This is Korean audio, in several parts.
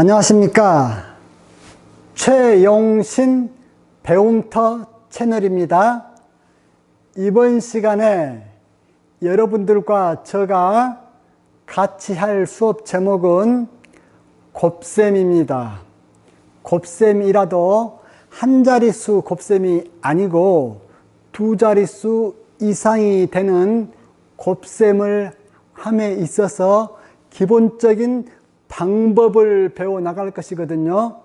안녕하십니까. 최용신 배움터 채널입니다. 이번 시간에 여러분들과 제가 같이 할 수업 제목은 곱셈입니다. 곱셈이라도 한 자릿수 곱셈이 아니고 두 자릿수 이상이 되는 곱셈을 함에 있어서 기본적인 방법을 배워 나갈 것이거든요.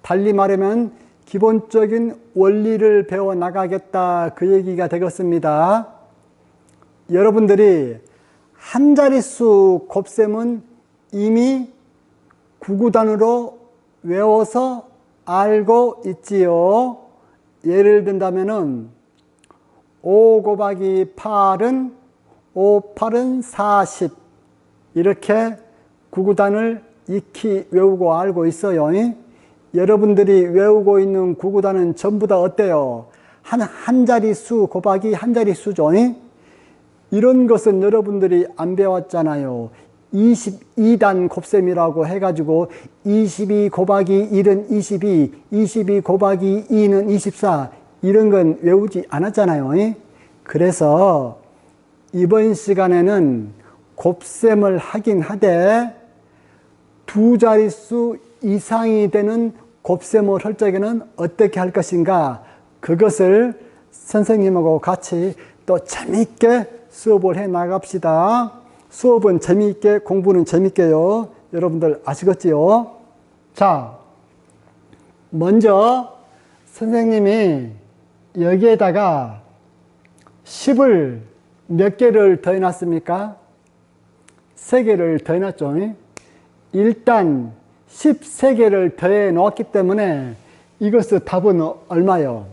달리 말하면 기본적인 원리를 배워 나가겠다 그 얘기가 되겠습니다. 여러분들이 한 자릿수 곱셈은 이미 구구단으로 외워서 알고 있지요. 예를 든다면은 5 곱하기 8은 5, 8은 40 이렇게 구구단을 익히 외우고 알고 있어요. 여러분들이 외우고 있는 구구단은 전부 다 어때요? 한, 한 자리 수 곱하기 한 자리 수죠. 이런 것은 여러분들이 안 배웠잖아요. 22단 곱셈이라고 해가지고 22 곱하기 1은 22, 22 곱하기 2는 24 이런 건 외우지 않았잖아요. 그래서 이번 시간에는 곱셈을 하긴 하되 두 자릿수 이상이 되는 곱셈을 할 적에는 어떻게 할 것인가 그것을 선생님하고 같이 또 재미있게 수업을 해 나갑시다. 수업은 재미있게 공부는 재미있게요. 여러분들 아시겠지요? 자, 먼저 선생님이 여기에다가 10을 몇 개를 더해놨습니까? 3개를 더해놨죠. 일단 13개를 더해 놓았기 때문에 이것의 답은 얼마요?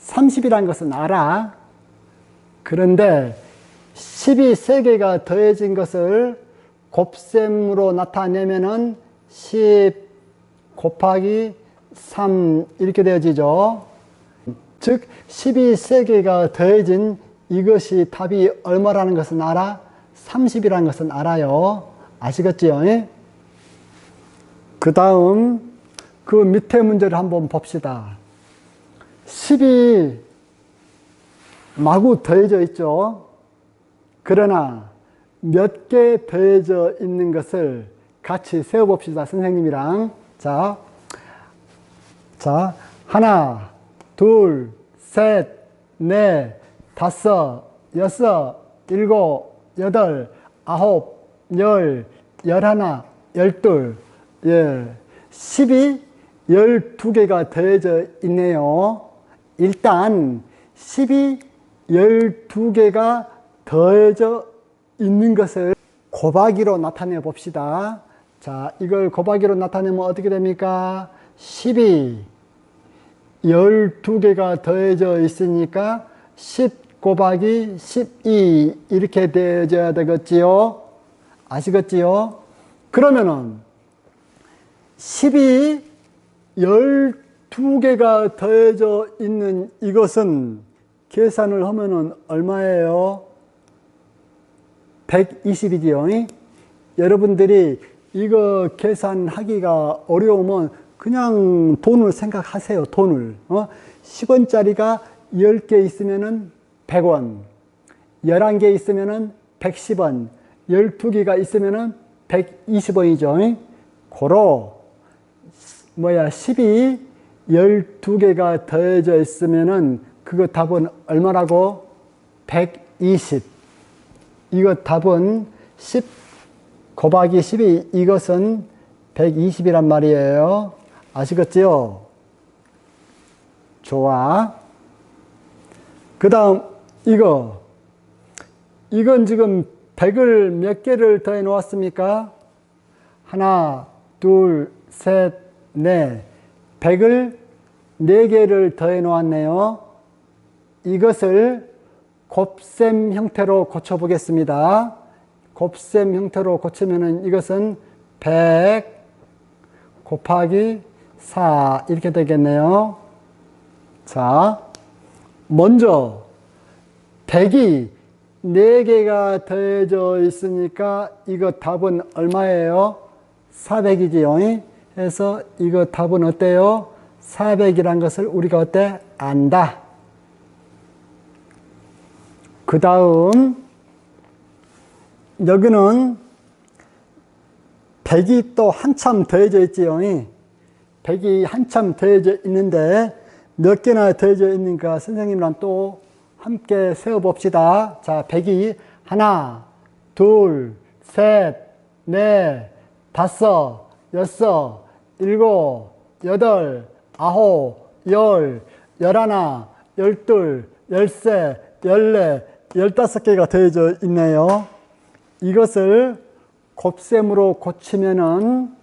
30이라는 것은 알아. 그런데 10이 3개가 더해진 것을 곱셈으로 나타내면은 10 곱하기 3 이렇게 되어지죠. 즉 10이 3개가 더해진 이것이 답이 얼마라는 것은 알아? 30이라는 것은 알아요. 아시겠지요? 그 다음 그 밑에 문제를 한번 봅시다. 10이 마구 더해져 있죠. 그러나 몇 개 더해져 있는 것을 같이 세어봅시다. 선생님이랑. 자, 자, 하나, 둘, 셋, 넷, 다섯, 여섯, 일곱, 여덟, 아홉, 열, 열하나, 열둘, 예, 십이, 열두 개가 더해져 있네요. 일단, 십이, 열두 개가 더해져 있는 것을 곱하기로 나타내 봅시다. 자, 이걸 곱하기로 나타내면 어떻게 됩니까? 12, 12개가 더해져 있으니까 10 곱하기 12 이렇게 되어져야 되겠지요? 아시겠지요? 그러면은 10이 12개가 더해져 있는 이것은 계산을 하면은 얼마예요? 120이지요. 여러분들이 이거 계산하기가 어려우면 그냥 돈을 생각하세요. 돈을. 어? 10원짜리가 10개 있으면은 100원. 11개 있으면은 110원. 12개가 있으면은 120원이죠. 고로 뭐야 10이 12개가 더해져 있으면은 그거 답은 얼마라고? 120. 이거 답은 10 곱하기 12 이것은 120이란 말이에요. 아시겠지요? 좋아. 그 다음 이거 이건 지금 100을 몇 개를 더해 놓았습니까? 하나, 둘, 셋, 넷. 100을 4개를 더해 놓았네요. 이것을 곱셈 형태로 고쳐 보겠습니다. 곱셈 형태로 고치면은 이것은 100 곱하기 4 이렇게 되겠네요. 자, 먼저 100이 4개가 더해져 있으니까 이거 답은 얼마예요? 400이지요. 해서 이거 답은 어때요? 400이란 것을 우리가 어때? 안다. 그 다음, 여기는 100이 또 한참 더해져 있지요. 100이 한참 더해져 있는데 몇 개나 더해져 있는가 선생님이랑 또 함께 세어봅시다. 자, 100이 하나, 둘, 셋, 넷, 다섯, 여섯, 일곱, 여덟, 아홉, 열, 열하나, 열둘, 열세, 열네, 열다섯 개가 더해져 있네요. 이것을 곱셈으로 고치면은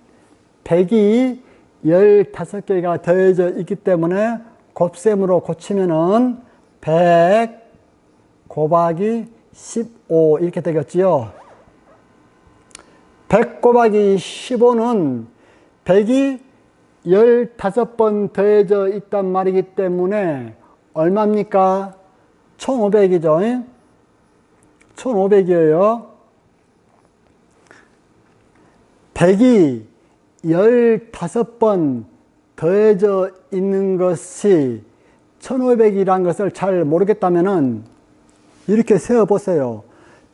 100이 15개가 더해져 있기 때문에 곱셈으로 고치면은 100 곱하기 15 이렇게 되겠지요. 100 곱하기 15는 100이 15번 더해져 있단 말이기 때문에 얼마입니까? 1500이죠. 1500이에요. 100이 15번 더해져 있는 것이 1500이라는 것을 잘 모르겠다면은 이렇게 세어 보세요.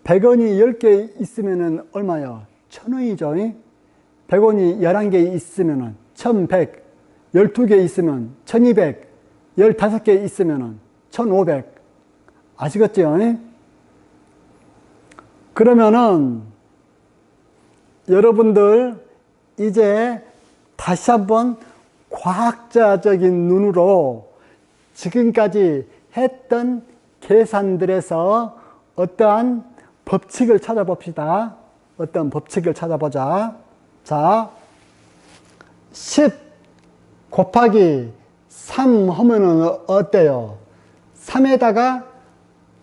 100원이 10개 있으면은 얼마요? 1000원이죠. 100원이 11개 있으면은 1100, 12개 있으면 1200, 15개 있으면은 1500. 아시겠죠? 그러면은 여러분들 이제 다시 한번 과학자적인 눈으로 지금까지 했던 계산들에서 어떠한 법칙을 찾아봅시다. 어떤 법칙을 찾아보자. 자, 10 곱하기 3 하면은 어때요? 3에다가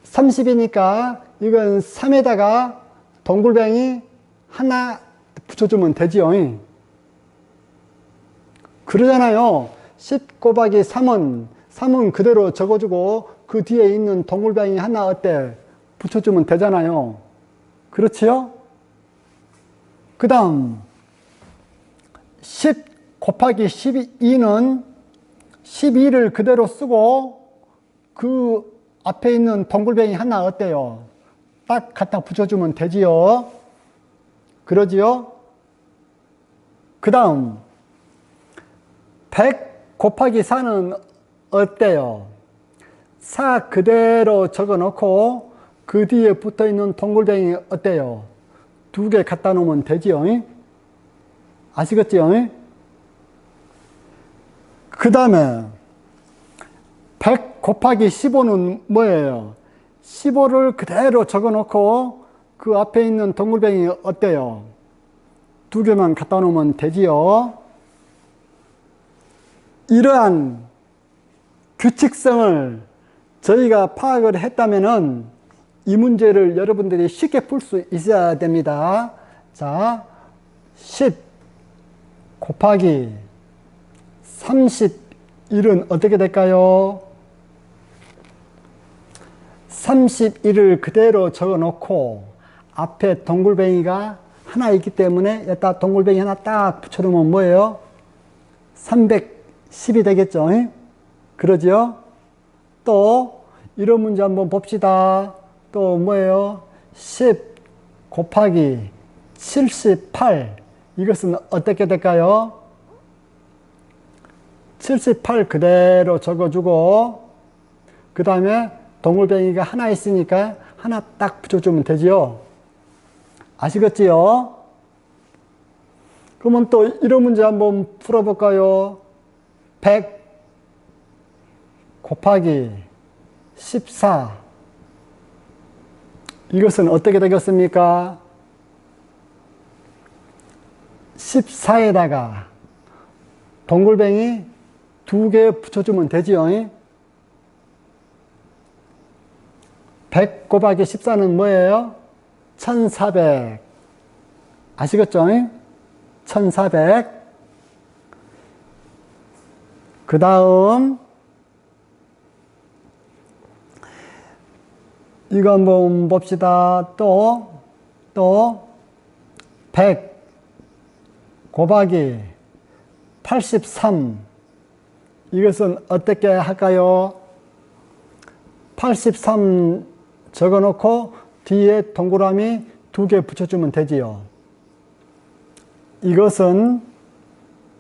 30이니까 이건 3에다가 동글뱅이 하나 붙여주면 되지요. 그러잖아요. 10 곱하기 3은, 3은 그대로 적어주고 그 뒤에 있는 동글뱅이 하나 어때? 붙여주면 되잖아요. 그렇지요? 그 다음, 10 곱하기 12는 12를 그대로 쓰고 그 앞에 있는 동글뱅이 하나 어때요? 딱 갖다 붙여주면 되지요. 그러지요? 그 다음 100 곱하기 4는 어때요? 4 그대로 적어 놓고 그 뒤에 붙어 있는 동글뱅이 어때요? 두 개 갖다 놓으면 되지요? 아시겠지요? 그 다음에 100 곱하기 15는 뭐예요? 15를 그대로 적어 놓고 그 앞에 있는 동글뱅이 어때요? 두 개만 갖다 놓으면 되지요. 이러한 규칙성을 저희가 파악을 했다면은 이 문제를 여러분들이 쉽게 풀 수 있어야 됩니다. 자, 10 곱하기 31은 어떻게 될까요? 31을 그대로 적어 놓고 앞에 동글뱅이가 하나 있기 때문에 여기다 동글뱅이 하나 딱 붙여놓으면 뭐예요? 310이 되겠죠? 그러지요? 또 이런 문제 한번 봅시다. 또 뭐예요? 10 곱하기 78 이것은 어떻게 될까요? 78 그대로 적어주고 그 다음에 동글뱅이가 하나 있으니까 하나 딱 붙여주면 되지요. 아시겠지요? 그러면 또 이런 문제 한번 풀어볼까요? 100 곱하기 14 이것은 어떻게 되겠습니까? 14에다가 동글뱅이 두 개 붙여주면 되지요. 100 곱하기 14는 뭐예요? 1400. 아시겠죠? 1400. 그 다음, 이거 한번 봅시다. 또, 또, 100 곱하기 83 이것은 어떻게 할까요? 83 적어놓고 뒤에 동그라미 두 개 붙여주면 되지요. 이것은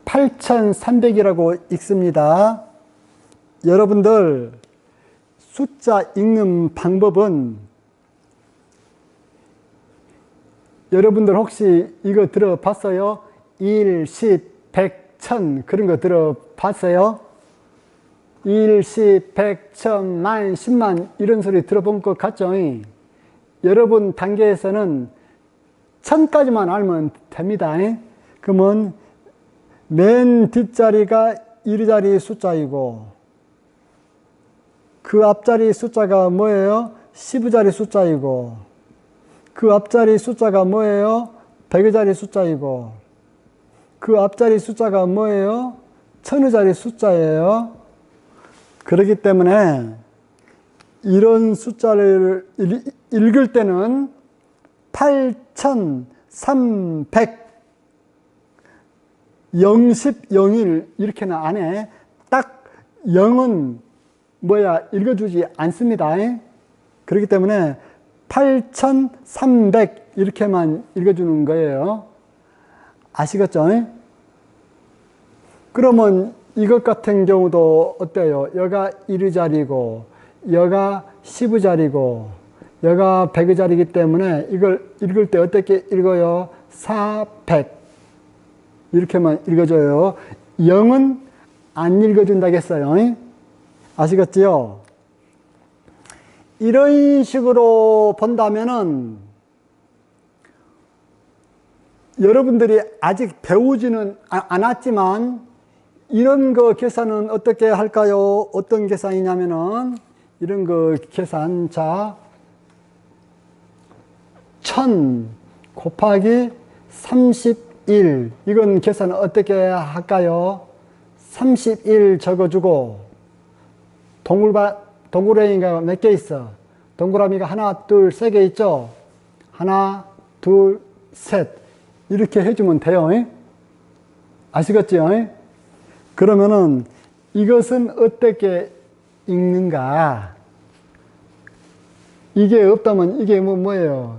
8300이라고 읽습니다. 여러분들 숫자 읽는 방법은 여러분들 혹시 이거 들어봤어요? 1, 10, 100, 1000 그런 거 들어봤어요? 1, 10, 100, 1000, 만, 10만 이런 소리 들어본 것 같죠? 여러분 단계에서는 1000까지만 알면 됩니다. 그러면 맨 뒷자리가 1자리 숫자이고 그 앞자리 숫자가 뭐예요? 10자리 숫자이고 그 앞자리 숫자가 뭐예요? 100자리 숫자이고 그 앞자리 숫자가 뭐예요? 1000자리 숫자예요. 그렇기 때문에 이런 숫자를 읽 을 때는 8300 010, 01 이렇게는 안 해. 딱 0은 뭐야 읽어주지 않습니다. 그렇기 때문에 8300 이렇게만 읽어주는 거예요. 아시겠죠? 그러면 이것 같은 경우도 어때요? 여가 1의 자리고 여가 10의 자리고 여가 100의 자리기 때문에 이걸 읽을 때 어떻게 읽어요? 400 이렇게만 읽어줘요. 0은 안 읽어준다겠어요. 아시겠지요? 이런 식으로 본다면은 여러분들이 아직 배우지는 않았지만 이런 거 계산은 어떻게 할까요? 어떤 계산이냐면은 이런 거 계산 자, 1000 곱하기 31 이건 계산 어떻게 할까요? 31 적어주고 동글바, 동그라미가 몇 개 있어? 동그라미가 하나, 둘, 세 개 있죠? 하나, 둘, 셋 이렇게 해주면 돼요. 아시겠죠? 그러면은 이것은 어떻게 읽는가? 이게 없다면 이게 뭐 뭐예요?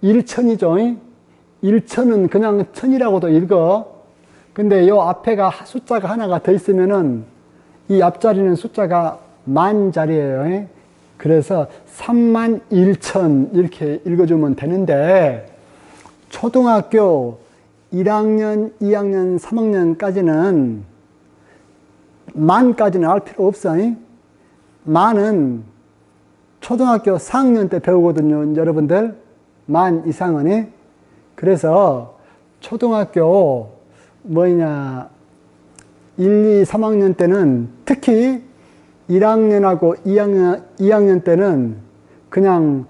일천이죠. 일천은 그냥 천이라고도 읽어. 근데 요 앞에가 숫자가 하나가 더 있으면은 이 앞자리는 숫자가 만 자리예요. 그래서 3만 1천 이렇게 읽어주면 되는데 초등학교 1학년, 2학년, 3학년까지는 만까지는 알 필요 없어. 만은 초등학교 4학년 때 배우거든요. 여러분들 만 이상은 그래서 초등학교 뭐냐 1, 2, 3학년 때는 특히 1학년하고 2학년, 2학년 때는 그냥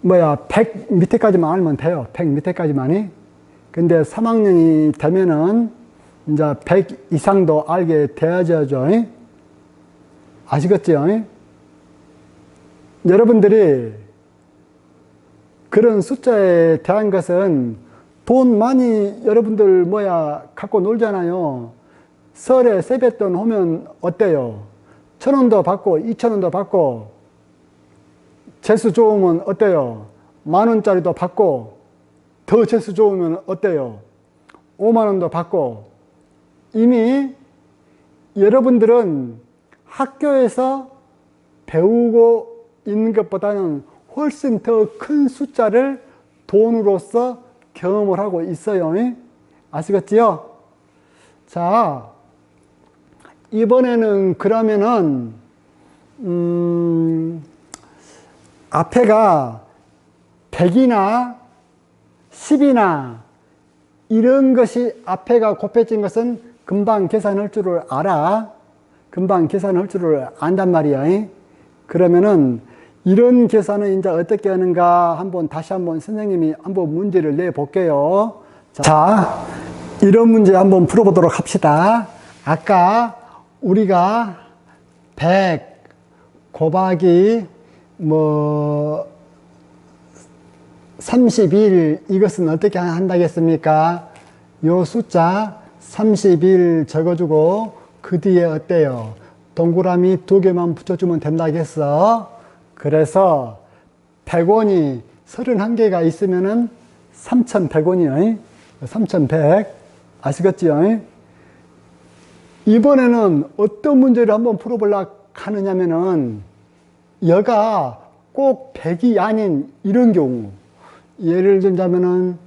뭐야 100 밑에까지만 알면 돼요. 100 밑에까지만이. 근데 3학년이 되면은 이제 100 이상도 알게 돼야죠. 아시겠죠? 여러분들이 그런 숫자에 대한 것은 돈 많이 여러분들 뭐야 갖고 놀잖아요. 설에 세뱃돈 오면 어때요? 천 원도 받고 이천 원도 받고 재수 좋으면 어때요? 만 원짜리도 받고 더 재수 좋으면 어때요? 오만 원도 받고 이미 여러분들은 학교에서 배우고 있는 것보다는 훨씬 더 큰 숫자를 돈으로서 경험을 하고 있어요. 아시겠지요? 자, 이번에는 그러면은, 음, 앞에가 100이나 10이나 이런 것이 앞에가 곱해진 것은 금방 계산할 줄을 알아. 금방 계산할 줄을 안단 말이야. 그러면은 이런 계산은 이제 어떻게 하는가 한번 다시 한번 선생님이 한번 문제를 내 볼게요. 자, 이런 문제 한번 풀어보도록 합시다. 아까 우리가 100 곱하기 뭐 31 이것은 어떻게 한다겠습니까? 요 숫자 31 적어주고 그 뒤에 어때요? 동그라미 두 개만 붙여주면 된다겠어. 그래서 100원이 31개가 있으면은 3,100원이요. 3,100. 아시겠지요? 이번에는 어떤 문제를 한번 풀어보려고 하느냐면은 여가 꼭 100이 아닌 이런 경우. 예를 들자면은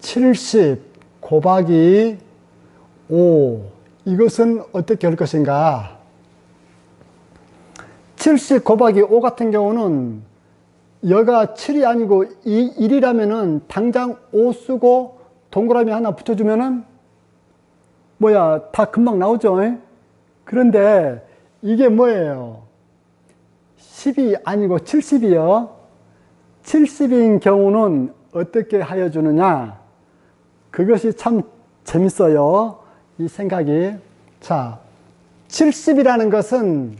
70 곱하기 5. 이것은 어떻게 할 것인가? 70 곱하기 5 같은 경우는 여가 7이 아니고 1이라면은 당장 5 쓰고 동그라미 하나 붙여주면은 뭐야 다 금방 나오죠. 그런데 이게 뭐예요? 10이 아니고 70이요. 70인 경우는 어떻게 하여 주느냐? 그것이 참 재밌어요. 이 생각이. 자, 70이라는 것은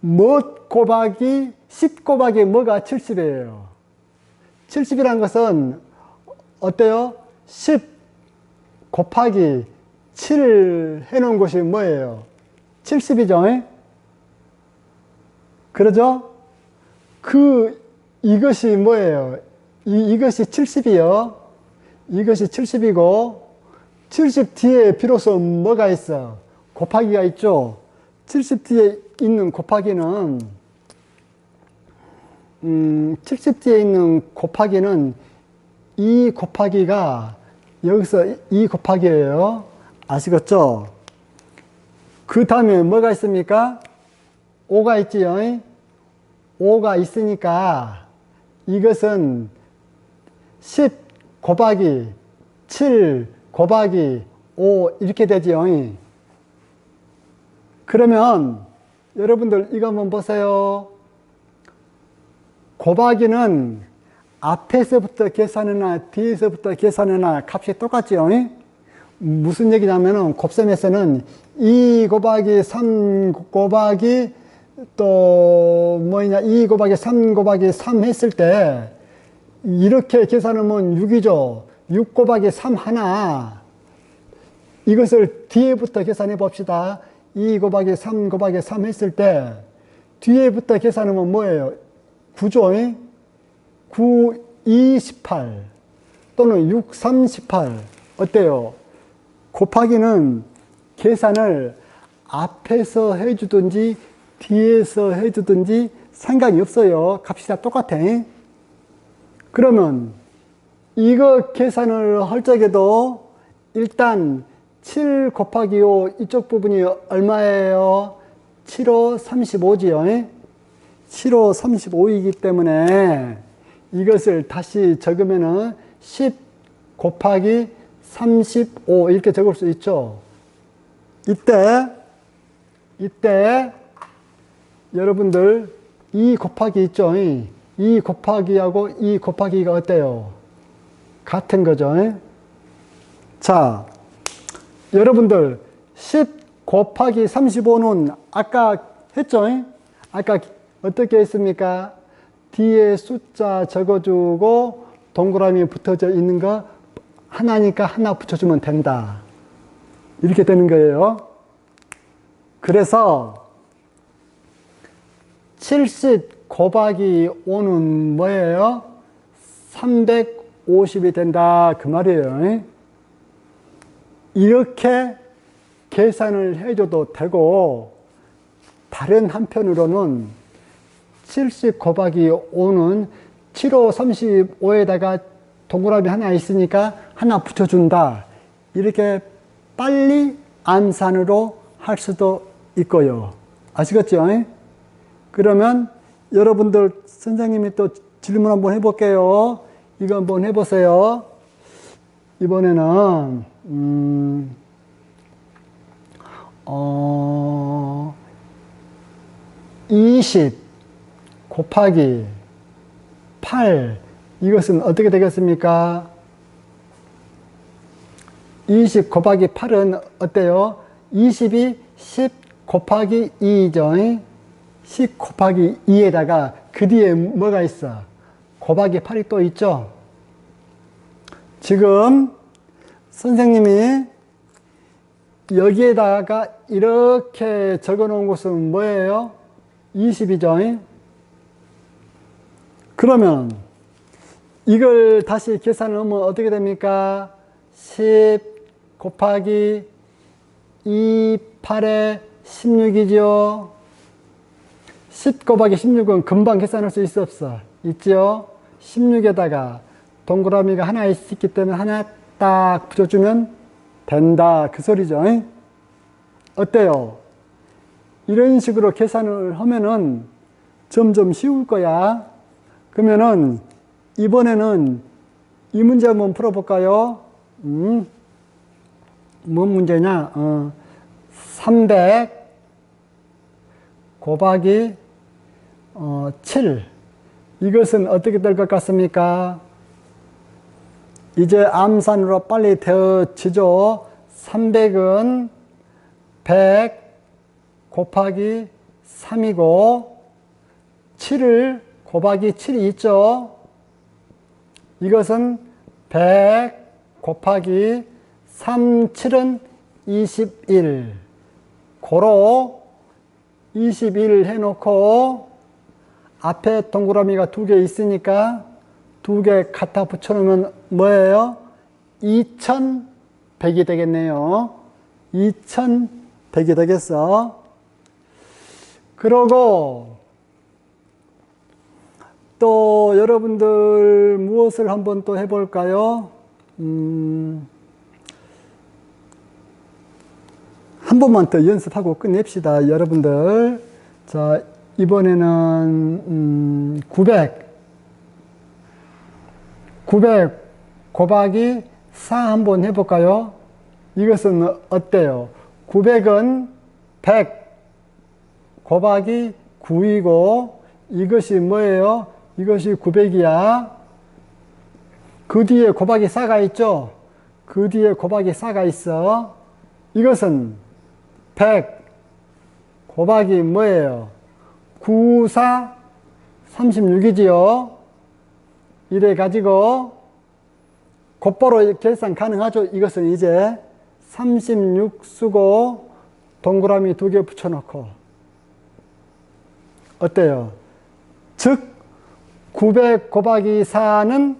뭐 곱하기 10 곱하기 뭐가 70이에요. 70이라는 것은 어때요? 10 곱하기 7 해놓은 것이 뭐예요? 70이죠? 그러죠? 그, 이것이 뭐예요? 이, 이것이 70이요. 이것이 70이고, 70 뒤에 비로소 뭐가 있어? 곱하기가 있죠? 70 뒤에 있는 곱하기는, 음, 70 뒤에 있는 곱하기는 이 곱하기가 여기서 이 곱하기예요. 아시겠죠? 그 다음에 뭐가 있습니까? 5가 있지요. 5가 있으니까 이것은 10 곱하기 7 곱하기 5 이렇게 되지요. 그러면 여러분들 이거 한번 보세요. 곱하기는 앞에서부터 계산해나 뒤에서부터 계산해나 값이 똑같지요. 무슨 얘기냐면은 곱셈에서는 2 곱하기 3 곱하기 또 뭐냐 2 곱하기 3 곱하기 3 했을 때 이렇게 계산하면 6이죠. 6 곱하기 3 하나 이것을 뒤에부터 계산해 봅시다. 2 곱하기 3 곱하기 3 했을 때 뒤에부터 계산하면 뭐예요? 9죠. 9, 2, 18 또는 6, 3, 18 어때요? 곱하기는 계산을 앞에서 해주든지 뒤에서 해주든지 상관이 없어요. 값이 다 똑같아. 그러면 이거 계산을 할 적에도 일단 7 곱하기 5 이쪽 부분이 얼마예요? 7호 35지요. 7호 35이기 때문에 이것을 다시 적으면 은 10 곱하기 35 이렇게 적을 수 있죠. 이때 이때 여러분들 2 곱하기 있죠. 이 곱하기하고 이 곱하기가 어때요? 같은 거죠. 자, 여러분들 10 곱하기 35는 아까 했죠? 아까 어떻게 했습니까? 뒤에 숫자 적어주고 동그라미 붙어져 있는 거 하나니까 하나 붙여주면 된다. 이렇게 되는 거예요. 그래서 70 곱하기 5는 뭐예요? 350이 된다. 그 말이에요. 이렇게 계산을 해줘도 되고, 다른 한편으로는 70 곱하기 5는 7호 35에다가 동그라미 하나 있으니까 하나 붙여준다. 이렇게 빨리 암산으로 할 수도 있고요. 아시겠죠? 그러면 여러분들 선생님이 또 질문 한번 해볼게요. 이거 한번 해보세요. 이번에는 음, 어, 20 곱하기 8 이것은 어떻게 되겠습니까? 20 곱하기 8은 어때요? 20이 10 곱하기 2죠. 10 곱하기 2에다가 그 뒤에 뭐가 있어? 곱하기 8이 또 있죠? 지금 선생님이 여기에다가 이렇게 적어 놓은 것은 뭐예요? 20이죠. 그러면 이걸 다시 계산을 하면 어떻게 됩니까? 10 곱하기 2, 8에 16이죠. 10 곱하기 16은 금방 계산할 수 있어 없어? 있죠? 16에다가 동그라미가 하나 있기 때문에 하나 딱 붙여주면 된다. 그 소리죠. 어때요? 이런 식으로 계산을 하면은 점점 쉬울 거야. 그러면은 이번에는 이 문제 한번 풀어볼까요? 음, 뭔 문제냐? 어, 300 곱하기 어, 7 이것은 어떻게 될 것 같습니까? 이제 암산으로 빨리 되어지죠. 300은 100 곱하기 3이고 7을 곱하기 7이 있죠. 이것은 100 곱하기 3, 7은 21. 고로 21 해놓고 앞에 동그라미가 두 개 있으니까 두 개 갖다 붙여놓으면 뭐예요? 2100이 되겠네요. 2100이 되겠어. 그러고 또 여러분들 무엇을 한번 또 해볼까요? 음, 한 번만 더 연습하고 끝냅시다. 여러분들. 자, 이번에는, 음, 900. 900 곱하기 4 한번 해볼까요? 이것은 어때요? 900은 100 곱하기 9이고, 이것이 뭐예요? 이것이 900이야. 그 뒤에 곱하기 4가 있죠? 그 뒤에 곱하기 4가 있어. 이것은 100 곱하기 뭐예요? 9, 4, 36이지요. 이래 가지고 곧바로 계산 가능하죠. 이것은 이제 36 쓰고 동그라미 두 개 붙여놓고 어때요? 즉 900 곱하기 4는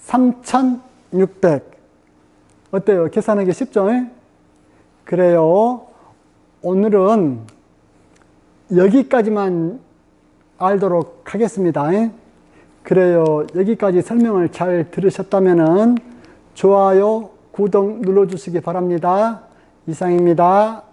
3600 어때요? 계산하기 쉽죠? 그래요. 오늘은 여기까지만 알도록 하겠습니다. 그래요. 여기까지 설명을 잘 들으셨다면 좋아요, 구독 눌러주시기 바랍니다. 이상입니다.